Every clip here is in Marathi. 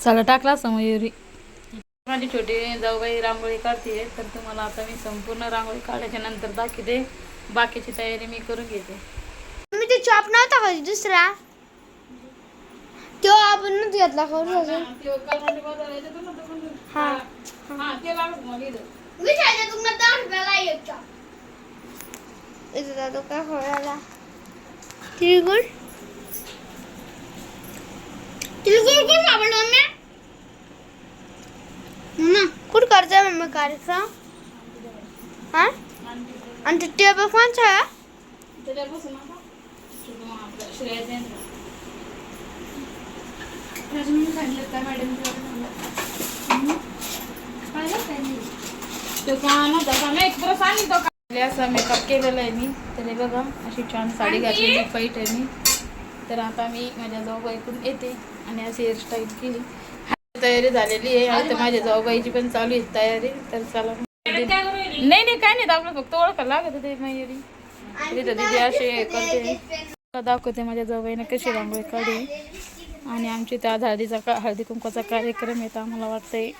सगळं टाकला असं मयुरी माझी छोटी जाऊबाई रांगोळी काढते तर तुम्हाला आता मी संपूर्ण रांगोळी काढल्याच्या नंतर दाखवते बाकीची तयारी मी करून घेते. मी ते चॉप नव्हता का दुसरा? तो आपण घेतला हा जातो काय खोळाला तिळगुळ. तिळगुळ कोण सापडलं मम्मी मम्मा कुठं करते कार्यक्रम हा आणि ते टेबल कोणचा आहे असा मेकअप केलेला आहे मी. तर बघा अशी छान साडी घातलेली पैठ आहे मी तर आता मी माझ्या जाऊबाईकडून येते आणि अशी हेअरस्टाईल केली. तयारी झालेली आहे. आता माझ्या जाऊबाईची पण चालू आहे तयारी. तर चला. नाही नाही काय नाही. आपलं फक्त ओळखायला लागत होते मयुरी तिथं दिदी असे करते. दाखवते माझ्या जाऊबाईने कशी रांगोळी काढली. आणि आमची त्या हळदीचा का हळदी कुंकवाचा कार्यक्रम तर आम्हाला वाटतंय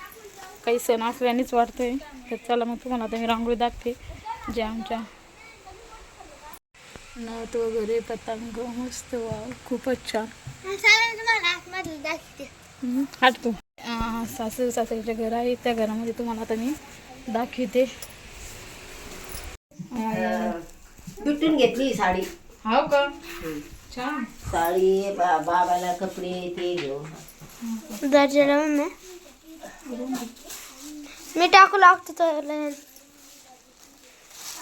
काही सण असल्यानेच वाटतंय. तर चला मग तुम्हाला आता मी रांगोळी दाखते जे आमच्या नथ वगैरे पतंग मस्त वा खूपच छान. हट तू. सासू सासऱ्याचे घर आहे. त्या घरामध्ये तुम्हाला आता मी दाखवते. तुटून घेतली साडी. हो का? छान. साडी बा बाबाला कपडे ते घेऊन. दर्जाला मी टाकू लागतो तर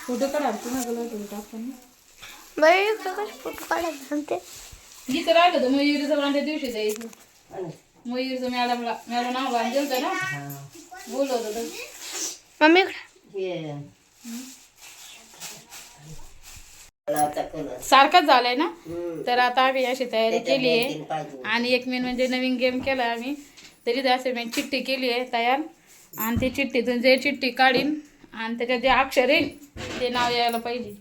फोटो काढा पुन्हा कलर करू टाकून. बाई कसं फोटो काढायचं सांगते गीत राहिलं पण त्या दिवशी आणि मयुरीचं मॅडमला मॅडम नाव बांधलं होतं ना? हा. बोलवत होतं. मम्मी सारखाच झालाय ना. तर आता आम्ही अशी तयारी केली आहे. आणि एक मेन म्हणजे नवीन गेम केला आम्ही. तरी असे मी चिठ्ठी केली आहे तयार. आणि ती चिठ्ठीतून जे चिठ्ठी काढीन आणि त्याच्यात जे अक्षर येईल ते नाव यायला पाहिजे.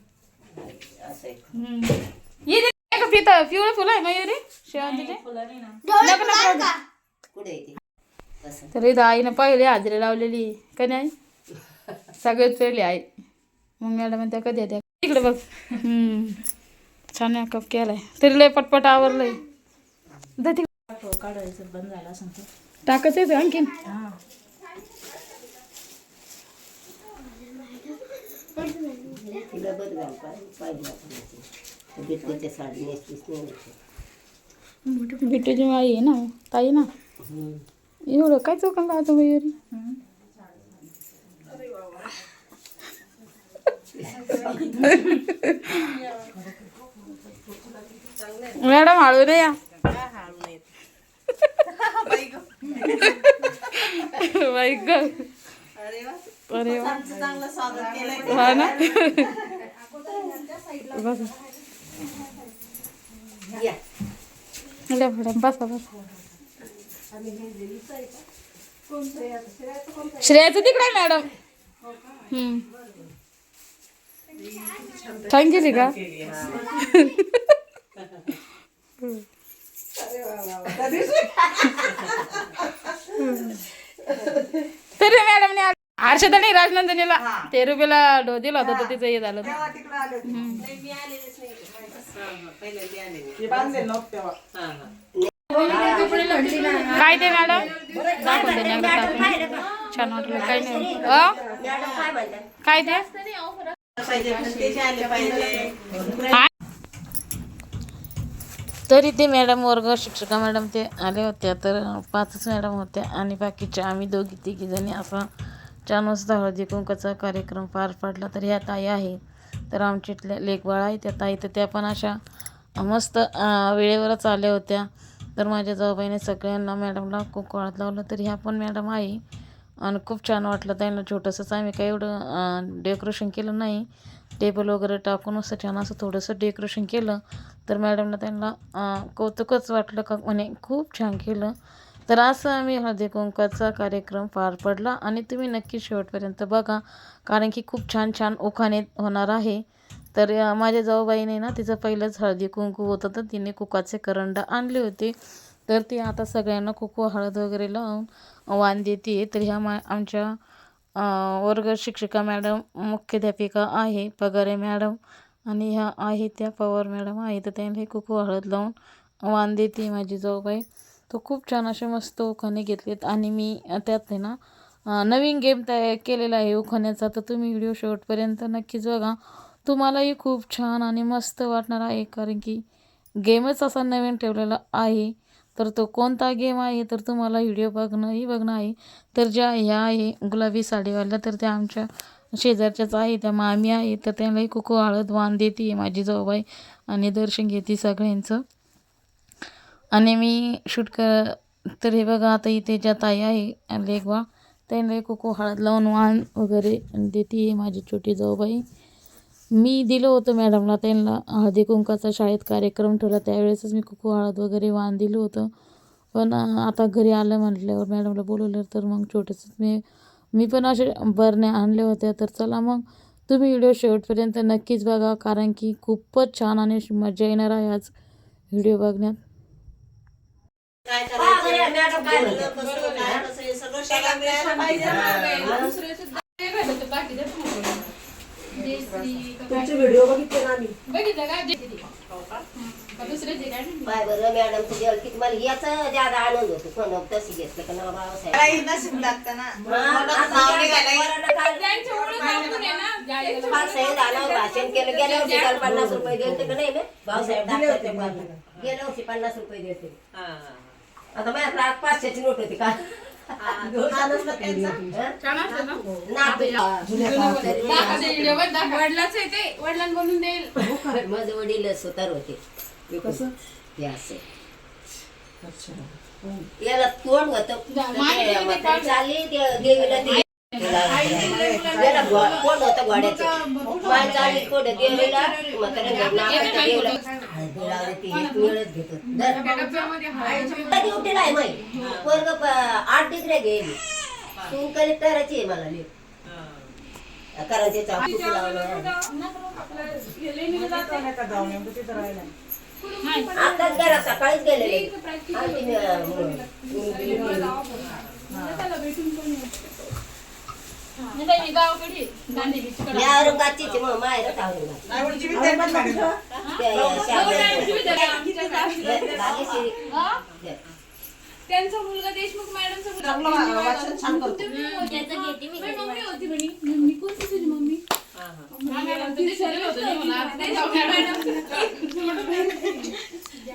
पिवळं फुलं आहे मयुरी शेवंतीचे? तर इथं आईनं पहिले हाजरी लावलेली. का नाही सगळेच पहिले आई मग मॅडम त्या कधी येत्या इकडे बघ. छान मेकअप केलाय तरी लय पटपट आवरलंय तिकडे. काढायचं बंद झाला सांगतो टाकायचं आहे आणखीन तिला बरं पाहिजे साडी नाही. बिट्टूची आई आहे ना ताई ना. एवढं काय चौकन लावतो मयुरी मॅडम हळू रे या बाई ग अरे वा हा ना बसा मॅडम बसा बसा श्रेयाचं तिकडे मॅडम. हम्म. छान. केली का? तरी मॅडमने हर्षदा नाही राजनंदनीला ते रुपयाला डो दिला होता तर तिचं हे झालं हम्म. काय ते मॅडम? दाखवून दे एकदा. छान वाटलं काय नाही. अ? काय ते? काय? तरी ते मॅडम वर्ग शिक्षिका मॅडम ते आले होत्या तर पाचच मॅडम होत्या आणि बाकीच्या आम्ही दोघी तिघी जणी असा छान वाजता हळदी कुंकाचा कार्यक्रम पार पडला. तर ह्या ताई आहे तर आमच्या इथल्या लेखबाळ आहे त्या ताई तर त्या पण अशा मस्त अं, वेळेवरच आल्या होत्या. तर माझ्या जाऊबाईने सगळ्यांना मॅडमला कुंकवाळात लावलं तर ह्या पण मॅडम आहे. आणि खूप छान वाटलं त्यांना छोटंसंच आम्ही काही एवढं डेकोरेशन केलं नाही. टेबल वगैरे टाकून असं छान असं थोडंसं डेकोरेशन केलं. तर मॅडमला त्यांना कौतुकच वाटलं का म्हणे खूप छान केलं. तर असं आम्ही हळदी कुंकाचा कार्यक्रम पार पडला. आणि तुम्ही नक्की शेवटपर्यंत बघा कारण की खूप छान छान उखाणे होणार आहे. तर माझ्या जाऊबाईने ना तिचं पहिलंच हळदी कुंकू होतं तर तिने कुकाचे करंडा आणले होते. तर ती आता सगळ्यांना कुकू हळद वगैरे लावून वाण देते. तर ह्या मा आमच्या वर्ग शिक्षिका मॅडम मुख्याध्यापिका आहे पगारे मॅडम आणि ह्या आहे त्या पवार मॅडम आहे. तर त्यांना कुकू हळद लावून वाण देते माझी जाऊबाई तो खूप छान असे मस्त उखाणे घेतलेत आणि मी त्यात आहे ना नवीन गेम तयार केलेला आहे उखाण्याचा. तर तुम्ही व्हिडिओ शेवटपर्यंत नक्कीच बघा. तुम्हालाही खूप छान आणि मस्त वाटणार आहे कारण की गेमच असा नवीन ठेवलेला आहे. तर तो कोणता गेम आहे तर तुम्हाला व्हिडिओ बघणंही बघणं आहे. तर ज्या ह्या आहे गुलाबी साडीवाल्या तर त्या आमच्या शेजारच्याच आहे त्या मामी आहे तर त्यांनाही कुकू हळद वाण देते माझी जाऊबाई आणि दर्शन घेते सगळ्यांचं. आणि मी शूट कर तर हे बघा आता इथे ज्या ताई आहे लेगवा त्यांना कुकू हळद लावून वाण वगैरे देते माझी छोटी जाऊबाई. मी दिलं होतं मॅडमला त्यांना. हळदी कुंकाचा शाळेत कार्यक्रम ठेवला. त्यावेळेसच मी कुकू हळद वगैरे वाण दिलं होतं. पण आता घरी आलं म्हटल्यावर मॅडमला बोलवलं तर मग छोटंसं मी मी पण असे बरण्या आणल्या होत्या. तर चला मग तुम्ही व्हिडिओ शेवटपर्यंत नक्कीच बघा. कारण की खूपच छान आणि अशी मजा येणार आहे आज व्हिडिओ बघण्यात. मॅडम काय म्हणतात? तुमचे व्हिडिओ बघितले ना आम्ही. बरं किती? मला याचा ज्यादा आनंद होतो. कोण तशी घेतलं का? नाव बाबासाहेब नशीब लागतं ना. हा, आता पोरांना काय- पाच सही झाल्यावर भाषण केलं गेल्या वर्षी काल पन्नास रुपये दिले का नाही ना भाऊसाहेब दाखवायचे मला. गेल्या वर्षी पन्नास रुपये दिले आता माझ्याकडे आज पाचशेची नोट होती का माझं वडील सुतार होते. कसं? ते असं. याला तोंड होत. चालली ते कोण होतं घोड्याचं माय देवीला देवीला ती मिळत कधी माई आठ डिग्री गेली तू करायची आहे मला लेख करायचे चाकू लावलं आताच गेला सकाळीच गेलेले अं, मी औरंगाबादचीच आहे, मग माहेरच औरंगाबाद. त्यांचा मुलगा देशमुख मॅडमचा मम्मी होती म्हणे मम्मी कोणती तुझी मम्मी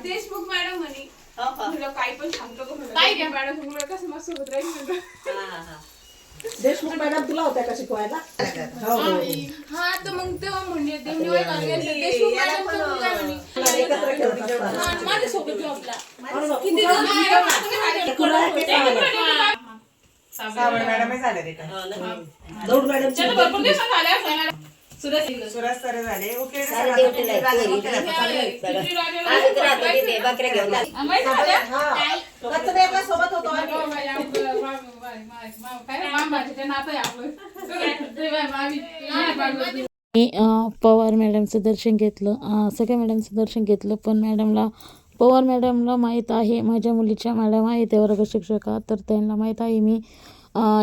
देशमुख मॅडम म्हणे तुला काही पण सांगतो का म्हणलं मॅडम मुलगा कसं मस्त होत राहील म्हणलं. देशमुख मॅडम तुला होत्या का शिकवायला हो हो हा तर मग तेव्हा म्हणजे ते मी ओळखायला गेले. देशमुख मॅडमचा मुलगा आहे म्हणे हा, माझ्यासोबत जॉबला किती सावळ मॅडम झाले रे का दौड मॅडम सुरज सर झाले ओके सारे ड्युटीला आहेत, पोरी. आम्ही तर राहतो तिथे, बकऱ्या घेऊन जातो. सोबत होतो आम्ही. मी पवार मॅडमचं दर्शन घेतलं सगळ्या मॅडमचं दर्शन घेतलं पण मॅडमला पवार मॅडमला माहीत आहे माझ्या मुलीच्या मॅडम आहे त्या वर्ग शिक्षका तर त्यांना माहीत आहे मी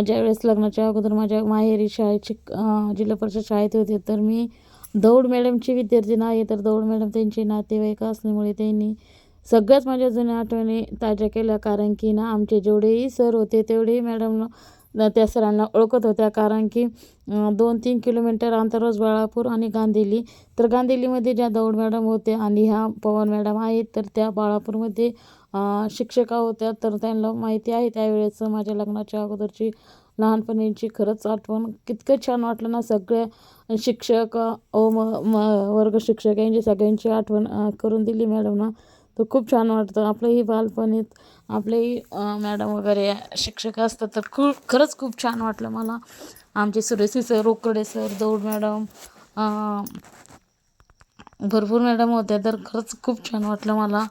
ज्यावेळेस लग्नाच्या अगोदर माझ्या माहेरी शाळेची जिल्हा परिषद शाळेत होते तर मी दौड मॅडमची विद्यार्थी नाही तर दौड मॅडम त्यांचे नातेवाईक असल्यामुळे त्यांनी सगळ्याच माझ्या जुन्या आठवणी ताज्या केल्या कारण की ना आमचे जेवढेही सर होते तेवढेही मॅडम त्या सरांना ओळखत होत्या. कारण की दोन तीन किलोमीटर अंतरच बाळापूर आणि गांधेली. तर गांधेलीमध्ये ज्या दौड मॅडम होत्या आणि ह्या पवन मॅडम आहेत तर त्या बाळापूरमध्ये शिक्षिका होत्या. तर त्यांना माहिती आहे त्यावेळेस माझ्या लग्नाच्या अगोदरची लहानपणीची खरंच आठवण कितकं छान वाटलं ना. सगळ्या शिक्षक ओ म वर्ग शिक्षक यांची सगळ्यांची आठवण करून दिली मॅडमना. तर खूप छान वाटतं. आपलंही बालपणीत आपलेही मॅडम वगैरे शिक्षक असतात तर खूप खरंच खूप छान वाटलं मला. आमचे Sureshi sir Rokade sir Daud madam भरपूर मॅडम होत्या तर खरंच खूप छान वाटलं मला.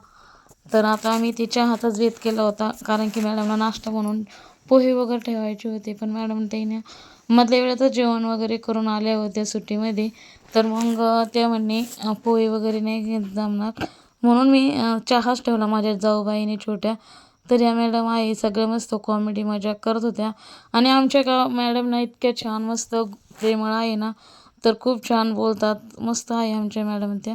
तर आता आम्ही तिच्या हातच वेध केला होता कारण की मॅडमला नाश्ता म्हणून पोहे वगैरे ठेवायचे होते. पण मॅडम त्याने मधल्या वेळेतच जेवण वगैरे करून आल्या होत्या सुट्टीमध्ये. तर मग त्या म्हणणे पोहे वगैरे नाही घेत जमणार. म्हणून मी चहाच ठेवला माझ्या जाऊबाईने छोट्या. तर या मॅडम आहे सगळं मस्त कॉमेडी मजा करत होत्या. आणि आमच्या का मॅडम ना इतक्या छान मस्त प्रेमळ आहे ना तर खूप छान बोलतात. मस्त आहे आमच्या मॅडम त्या.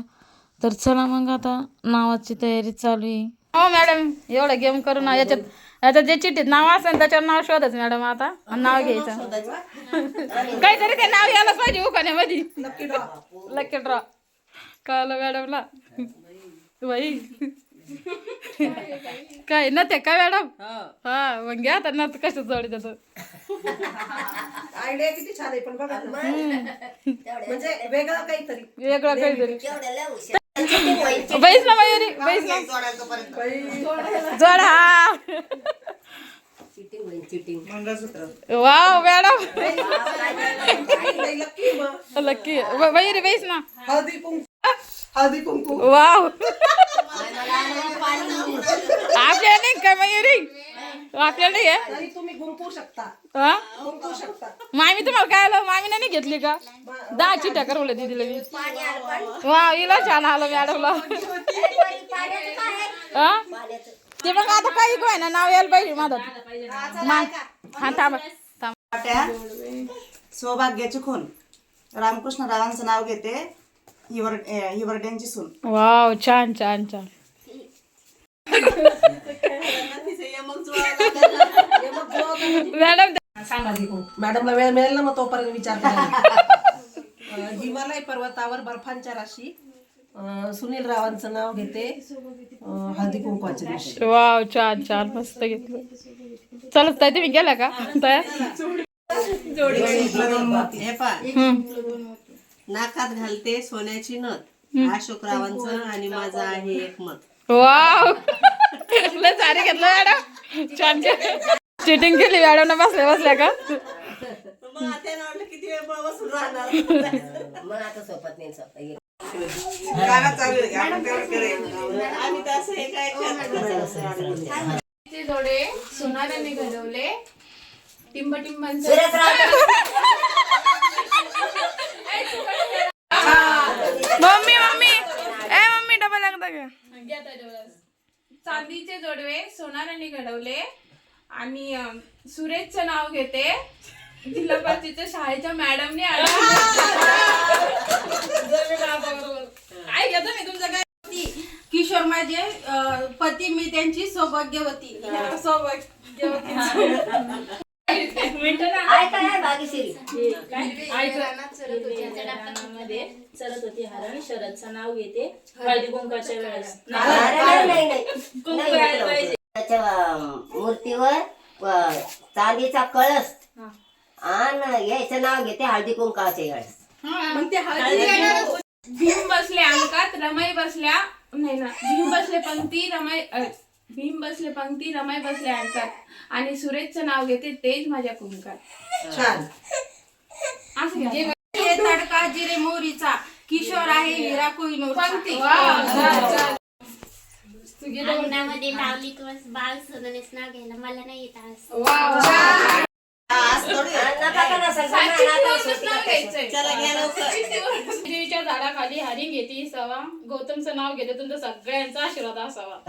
तर चला मग आता नावाची तयारी चालू आहे. हो मॅडम एवढं गेम करू ना याच्यात याच्यात जे चिठ्ठीत नाव असेल त्याच्यावर नाव शोधायचं मॅडम आता. आणि नाव घ्यायचं. काहीतरी ते नाव यायलाच पाहिजे उखाण्यामध्ये. लकी ड्रॉ कळलं मॅडमला? बाई काय ना ते काय मॅडम हा मग घ्या तर ना कसं जोडी त्याचं आयडिया किती छान आहे पण बघा ना. म्हणजे वेगळं काहीतरी वेगळं काहीतरी. बैस ना मयुरी बैस ना जोड हा वाव मॅडम लक्की मयुरी बैस ना हळदी कुंकू हळदी कुंकू. वाव. आपल्याला नाही का मयुरी आपल्याला नाही आहे? आणि तुम्ही गुंफू शकता. हा? गुंफू शकता. मामी तुम्हाला काय आलं? मामीने नाही घेतली का? दहा चिट्या करवलं दिदीला मी. वा हिला छान आलं मॅडमला. हा? ते मग आता काही काय ना? नाव यायला पाहिजे माझं. मग हा थांबा. थांबा. वाट्या सौभाग्याची खून. रामकृष्ण रावांचं नाव घेते. हिवर हिवरड्यांची सून. वाव छान छान छान. मॅडम मॅडमला वेळ मिळेल ना मग तोपर्यंत विचार करा हिमालय पर्वतावर बर्फांच्या राशी. अं, सुनील रावांचं नाव घेते. अं, हळदी कुंकवाच्या दिवशी. वाव छान छान मस्त घेतलं. चलत ताई तुम्ही गेला का? तयार? हे पा नाकात घालते सोन्याची नथ. अशोकरावांचं आणि माझं आहे एक मत. वाव. सारे घेतलं मॅडम. छान चिटिंग केली मॅडम बसल्या बसल्या का? मग त्यानं वाटलं किती वेळ बसून राहणार. मग आता नाही आम्ही हे काय जोडे सोनाराने घडवले. टिंब टिंबांचं सुरेश राव मम्मी मम्मी ए चांदीचे जोडवे सोनाराने घडवले. आणि सुरेशचं नाव घेते. जिल्हा परिषदेच्या शाळेच्या मॅडमने काय घेतो मी तुमचं काय? किशोर माझे पती मी त्यांची सौभाग्यवती. सौभाग्यवती मध्ये चरत होती. हरण. शरदचं नाव घेते हळदी कुंकाच्या वेळेस. मूर्तीवर चांदीचा कळस. आणि याचं नाव घेते हळदी कुंकाचे वेळेस. मग ते हळदी भीम बसले अंकात रमाई बसल्या नाही ना भीम बसले पंक्ती रमाई भीम बसले पंक्ती रमाई बसले अंकात आणि सुरेशचं नाव घेते तेज माझ्या कुंकात छान. असं घ्या. हे तडका जिरे मोरीचा किशोर आहे हिरा कोहिनूर पंक्ती. अंगणामध्ये लावली किंवा बाळ सोननेच नाव घ्यायला. मला नाही येत आज. करा झाडाखाली हरिंग घेते सवा. गौतमचं नाव घेते तुमचं सगळ्यांचा आशीर्वाद असावा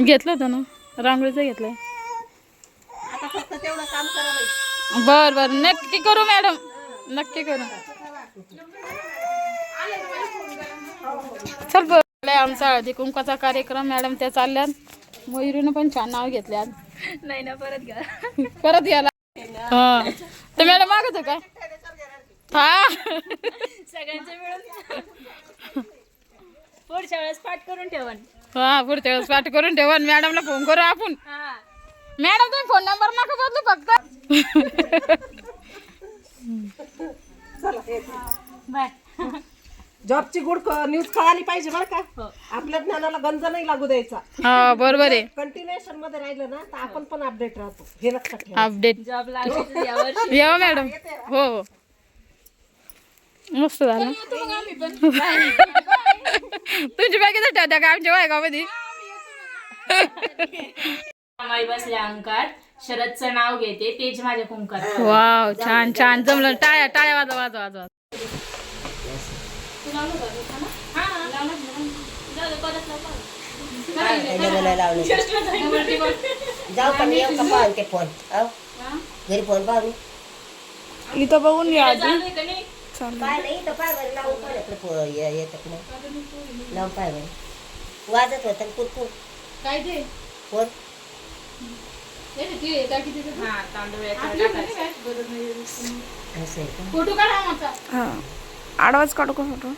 घेतलं होतं ना. रांगोळीचं घेतलंय. बर बर. नक्की करू मॅडम. नक्की करू. चल बरं. आमचा हळदी कुंकाचा कार्यक्रम मॅडम त्या चालल्यात. मयुरीनं पण छान नाव घेतल्यात. नाही ना परत घ्या. परत घ्यायला. हा. तर मॅडम मागत काय? हा. सगळ्यांचं मिळून पुढच्या वेळेस पाठ करून ठेवन. हा पुढच्या वेळेस पाठ करून ठेवा आणि मॅडमला फोन करू आपण. हा. मॅडम तुम्ही फोन नंबर नका बदलू फक्त. बाय. जॉबची गुड न्यूज कळाली पाहिजे बरं का? आपल्या ज्ञानाला गंज नाही लागू द्यायचा. हा बरोबर आहे. कंटिन्युएशनमध्ये राहिलं ना तर आपण पण अपडेट राहतो. हे लक्षात ठेवा. अपडेट जॉब यावर येवा मॅडम हो हो. मस्त झालं. तुमची बॅग इथं ठेवत्या का आमच्या वायगावमध्ये माई बसल्या अंकात शरदचं नाव घेते तेज माझ्या कुंकात वाव छान छान. जमलं. टाळ्या टाळ्या वाजवा वाजवा वाजवा. जाऊ का मी येऊ का पाहून ते फोन? अहो घरी फोन पाहून? इथं बघून घ्या पाय नाही तर पाय बरं लावून पाय आपलं पो- ये- येतात ना लावून पाय बरं. वाजत होतं कुरकुर काय ते? फोन? फोटो काढा माझा आडवाच काढू का फोटो